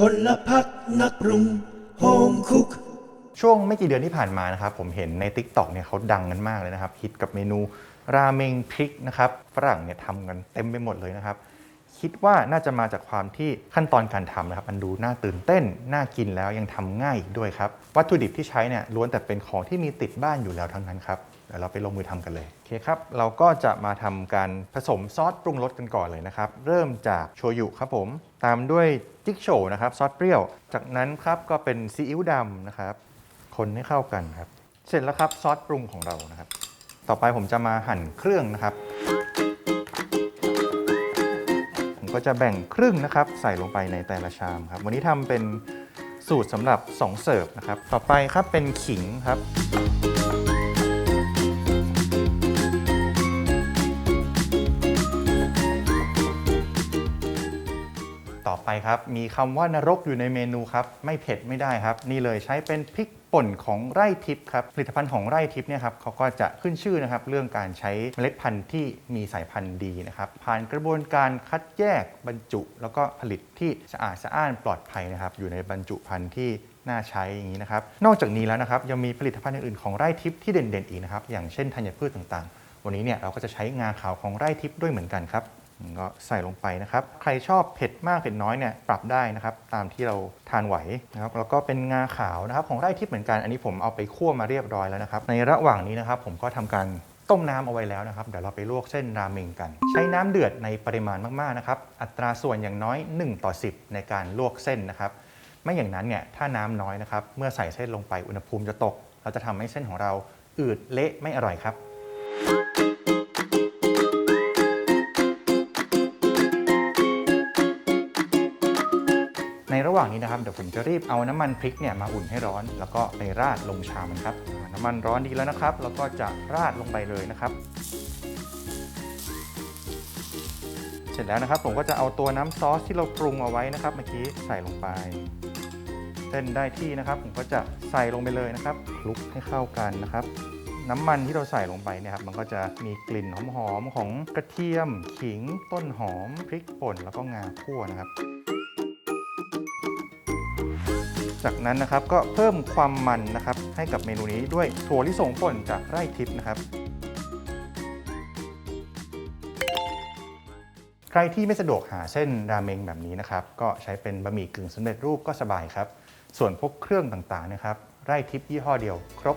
พลพักนักปรุงโฮมคุก ช่วงไม่กี่เดือนที่ผ่านมานะครับผมเห็นใน Tik t o อกเนี่ยเขาดังกันมากเลยนะครับฮิตกับเมนูราเมงพริกนะครับฝรั่งเนี่ยทำกันเต็มไปหมดเลยนะครับ คิดว่าน่าจะมาจากความที่ขั้นตอนการทำนะครับมันดูน่าตื่นเต้น น่ากินแล้วยังทำง่ายอีกด้วยครับ วัตถุดิบที่ใช้เนี่ยล้วนแต่เป็นของที่มีติดบ้านอยู่แล้วทั้งนั้นครับ เดี๋ยวเราไปลงมือทำกันเลยโอเคครับเราก็จะมาทำการผสมซอสปรุงรสกันก่อนเลยนะครับ เริ่มจากโชยุครับผม ตามด้วยจิ๊กโฉนะครับซอสเปรี้ยว จากนั้นครับก็เป็นซีอิ๊วดำนะครับ คนให้เข้ากันครับ เสร็จแล้วครับซอสปรุงของเรานะครับ ต่อไปผมจะมาหั่นเครื่องนะครับ ผมก็จะแบ่งครึ่งนะครับ ใส่ลงไปในแต่ละชามครับ วันนี้ทำเป็นสูตรสำหรับ 2 เสิร์ฟนะครับ ต่อไปครับเป็นขิงครับ ไปครับ มีคำว่านรกอยู่ในเมนูครับ ไม่เผ็ดไม่ได้ครับ นี่เลยใช้เป็นพริกป่นของไร่ทิพย์ครับ ผลิตภัณฑ์ของไร่ทิพย์เนี่ยครับเขาก็จะขึ้นชื่อนะครับ เรื่องการใช้เมล็ดพันธุ์ที่มีสายพันธุ์ดีนะครับ ผ่านกระบวนการคัดแยกบรรจุ แล้วก็ผลิตที่สะอาดสะอ้านปลอดภัยนะครับ อยู่ในบรรจุภัณฑ์ที่น่าใช้อย่างนี้นะครับ นอกจากนี้แล้วนะครับยังมีผลิตภัณฑ์อื่นๆของไร่ทิพย์ที่เด่นๆอีกนะครับ อย่างเช่นธัญพืชต่างๆ วันนี้เนี่ยเราก็จะใช้งาขาวของไร่ทิพย์ด้วยเหมือนกันครับ ก็ใส่ลงไปนะครับ ใครชอบเผ็ดมากเผ็ดน้อยเนี่ยปรับได้นะครับ ตามที่เราทานไหวนะครับ แล้วก็เป็นงาขาวนะครับ ของไร่ทิพย์เหมือนกัน อันนี้ผมเอาไปคั่วมาเรียบร้อยแล้วนะครับ ในระหว่างนี้นะครับ ผมก็ทำการต้มน้ำเอาไว้แล้วนะครับ เดี๋ยวเราไปลวกเส้นราเมงกัน ใช้น้ำเดือดในปริมาณมากๆนะครับ อัตราส่วนอย่างน้อย 1 ต่อ 10 ในการลวกเส้นนะครับ ไม่อย่างนั้นเนี่ยถ้าน้ำน้อยนะครับ เมื่อใส่เส้นลงไปอุณหภูมิจะตก เราจะทำให้เส้นของเราอืดเละไม่อร่อยครับ หว่างนี้นะครับเดี๋ยวผมจะรีบเอาน้ำมันพริกเนี่ยมาอุ่นให้ร้อน แล้วก็ไปราดลงชามันครับน้ำมันร้อนดีแล้วนะครับ แล้วก็จะราดลงไปเลยนะครับ เสร็จแล้วนะครับ ผมก็จะเอาตัวน้ำซอสที่เราปรุงเอาไว้นะครับ เมื่อกี้ใส่ลงไปเส้นได้ที่นะครับ ผมก็จะใส่ลงไปเลยนะครับคลุกให้เข้ากันนะครับน้ำมันที่เราใส่ลงไปเนี่ยครับมันก็จะมีกลิ่นหอมๆของกระเทียม ขิง ต้นหอม พริกป่นแล้วก็งาคั่วนะครับ จากนั้นนะครับก็เพิ่มความมันนะครับให้กับเมนูนี้ด้วยถั่วลิสงป่นจากไร่ทิพย์นะครับ ใครที่ไม่สะดวกหาเส้นราเมงแบบนี้นะครับ ก็ใช้เป็นบะหมี่กึ่งสำเร็จรูปก็สบายครับ ส่วนพวกเครื่องต่างๆนะครับ ไร่ทิพย์ยี่ห้อเดียวครบ